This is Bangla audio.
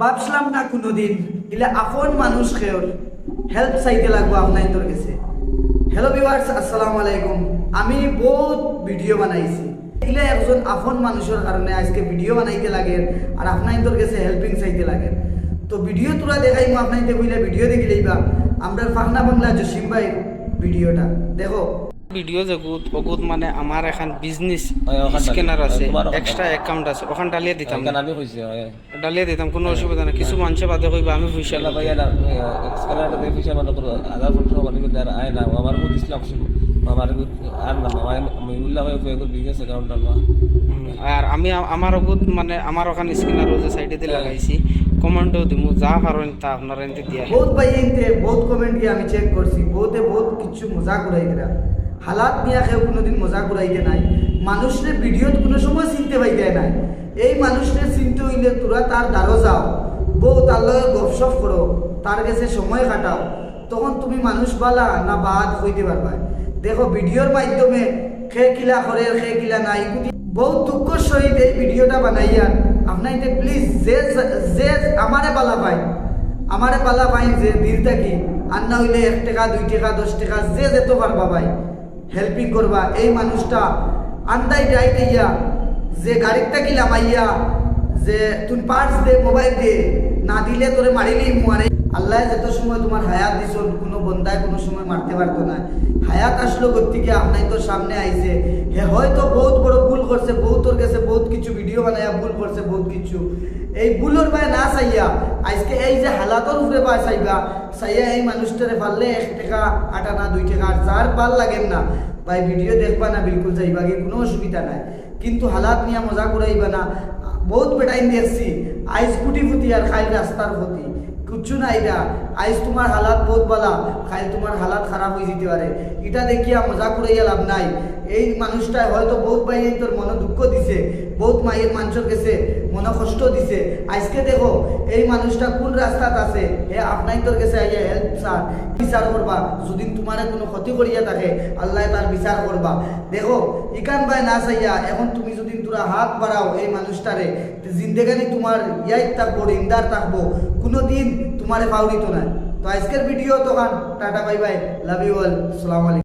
ভাবছিলাম না কোনোদিন, ইলে আপন মানুষ খেয়র হেল্প চাইতে লাগবো আপনার তোর গেছে হ্যালো ভিউয়ার্স আসসালামু আলাইকুম। আমি বহুত ভিডিও বানাইছি। ইলে একজন আপন মানুষের কারণে আজকে ভিডিও বানাইতে লাগে আর আপনার তোর গেছে হেল্পিং চাইতে লাগে। তো ভিডিও তোরা দেখাই আপনাইতে বইলে ভিডিও দেখিলেই বা আমরা ফাহনা বাংলা জসিম ভাই ভিডিওটা দেখো। ভিডিও জগৎ অগুত মানে আমার এখন বিজনেস হয়, ওখান স্ক্যানার আছে এক্সট্রা অ্যাকাউন্ট আছে ওখান ডালিয়ে দিতাম। ডালিয়ে দিতাম কোনো অসুবিধা নাই কিছু মানুষে বাদে কইবা আমি পয়সা ভাই না স্কেলারটা দেখে পয়সা মনে করো আধার ফটো মানে কিন্তু আর আয় না আমার মধ্যে ইসলাম আমার আর না আমার মহিউল্লাহ ভাই উপয়োগ বিজনেস অ্যাকাউন্ট আর আমি আমার অগুত মানে আমার ওখানে স্ক্যানার যে সাইডে দিয়ে লাগাইছি কমান্ডও দিমু যা পারেন তা আপনারা এনতে দিয়া। বহুত ভাই এনতে বহুত কমেন্ট আমি চেক করছি বহুতে বহুত কিছু মজা করাই দিলা। হালাত নিয়ে কেউ কোনোদিন মজা করাইতে নাই। মানুষরে ভিডিওত কোনো সময় চিনতে পাইতে নাই। এই মানুষরে চিনতে হইলে তোরা তার দ্বারো যাও। বউ তার লগে গপসপ করো। তার কাছে সময় কাটাও। তখন তুমি মানুষ বালা না বাদ হইতে পারবা। দেখো, ভিডিওর মাধ্যমে খে কিলা করে, খে কিলা নাই। বহুত দুঃখর সহিত এই ভিডিওটা বানাইয়া, আপনাইতে প্লিজ যে যে আমারে বালা পাই আমারে পালা পাই যে দিল থাকি আর না হইলে এক টাকা, দুই টাকা, দশ টাকা, যে যেত পারবা ভাই হেল্পিং করবা। এই মানুষটা আন্দাই ডাইতে ইয়া যে গাড়ির থাকি লামাইয়া যে তুই পার্স দে, মোবাইল দে, না দিলে তোরে মারিলেই মারে। আল্লাহ যত সময় তোমার হায়াত দিছ, কোনো বন্দায় কোনো সময় মারতে পারতো না। হায়াত আসলো গতিকে আপনাই তোর সামনে আইছে। হে, হয়তো বহুত বড় ভুল করছে বহুতর কাছে বহুত কিছু ভিডিও বানাইয়া, ভুল করছে বহুত কিছু। এই ভুলের ভাই না চাইয়া, আজকে এই যে হালাতর উপরে পায় চাইবা, চাইয়া এই মানুষটারে পারলে এক টাকা, আট আনা দুই টাকা, আর যার ভালো লাগেন না, ভাই ভিডিও দেখবা না, বিলকুল চাইবা কি কোনো অসুবিধা নাই। কিন্তু হালাত নিয়ে মজা করাইবা না। বহুত বেটাইন দিয়েছি আইস কুটি ফুটি আর খাই রাস্তার ফুটি কিচ্ছু নাই এটা আইস তোমার হালাত বহুত বালা। খাই তোমার হালাত খারাপ হয়ে যেতে পারে এটা দেখিয়া মজা করাইয়া লাভ নাই। এই মানুষটা হয়তো বহুত বাইরে তোর মনে দুঃখ দিছে। বহুত মায়ের মানুষের কাছে মনে কষ্ট দিছে। আজকে দেখো, এই মানুষটা কোন রাস্তাত আছে? হে, আপনাই তোর কাছে আইয়া হেল্প স্যার বিচার করবা যদি তোমার কোনো ক্ষতি করিয়া থাকে, আল্লাহ তার বিচার করবা দেখো, ইকান ভাই না চাইয়া এখন তুমি যদি তোরা হাত বাড়াও এই মানুষটারে জিন্দেগানি তোমার ইয়াই থাকব ইন্দার থাকব কোনো দিন তোমারে পাউরিত না তো আজকের ভিডিও তো tata, bye bye, love you all সালাম আলাইকুম।